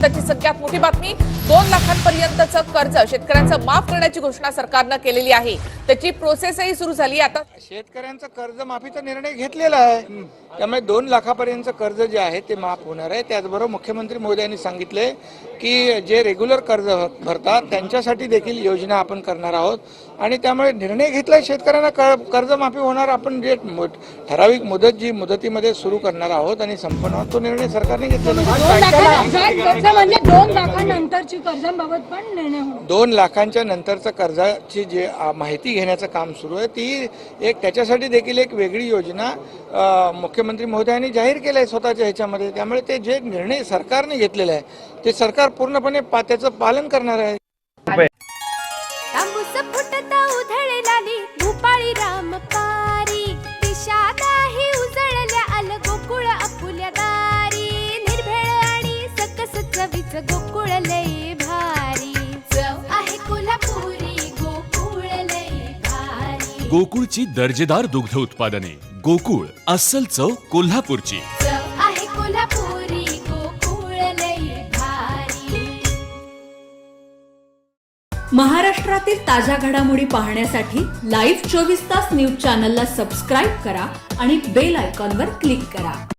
त्याची सगळ्यात मोठी बातमी दोन लाखांपर्यंतचं कर्ज शेतकऱ्यांचं माफ करण्याची घोषणा सरकारनं केलेली आहे. त्याची प्रोसेसही सुरू झाली आता शेतकऱ्यांचा कर्जमाफीचा निर्णय घेतलेला आहे. त्यामुळे दोन लाखापर्यंतचं कर्ज जे आहे ते माफ होणार आहे. त्याचबरोबर मुख्यमंत्री मोदयांनी सांगितले की जे रेग्युलर कर्ज भरतात त्यांच्यासाठी देखील योजना आपण करणार आहोत. आणि त्यामुळे निर्णय घेतलाय शेतकऱ्यांना कर- कर्जमाफी होणार. आपण जे ठराविक मुदत जी मुदतीमध्ये सुरू करणार आहोत आणि संपन्न तो निर्णय सरकारने घेतलेला दोन लाखांच्या म्हणजे दोन लाखांनंतरची कर्जांबाबत पण निर्णय दोन लाखांच्या नंतरचं कर्जाची जे माहिती घेण्याचं काम सुरू आहे ती एक त्याच्यासाठी देखील एक वेगळी योजना मुख्यमंत्री महोदयांनी जाहीर केलं आहे स्वतःच्या ह्याच्यामध्ये. त्यामुळे ते जे निर्णय सरकारने घेतलेले आहे ते सरकार पूर्णपणे त्याचं पालन करणार आहे. चवीच गोकुळ लई भारी. चव आहे कोल्हापुरी गोकुळ लई भारी. गोकुळची दर्जेदार दुग्ध उत्पादने. गोकुळ अस्सल चव कोल्हापूरची. चव आहे कोल्हापुरी गोकुळ लई भारी. महाराष्ट्रातील ताज्या घडामोडी पाहण्यासाठी लाईव्ह चोवीस तास न्यूज चॅनलला सबस्क्राईब करा आणि बेल आयकॉनवर क्लिक करा.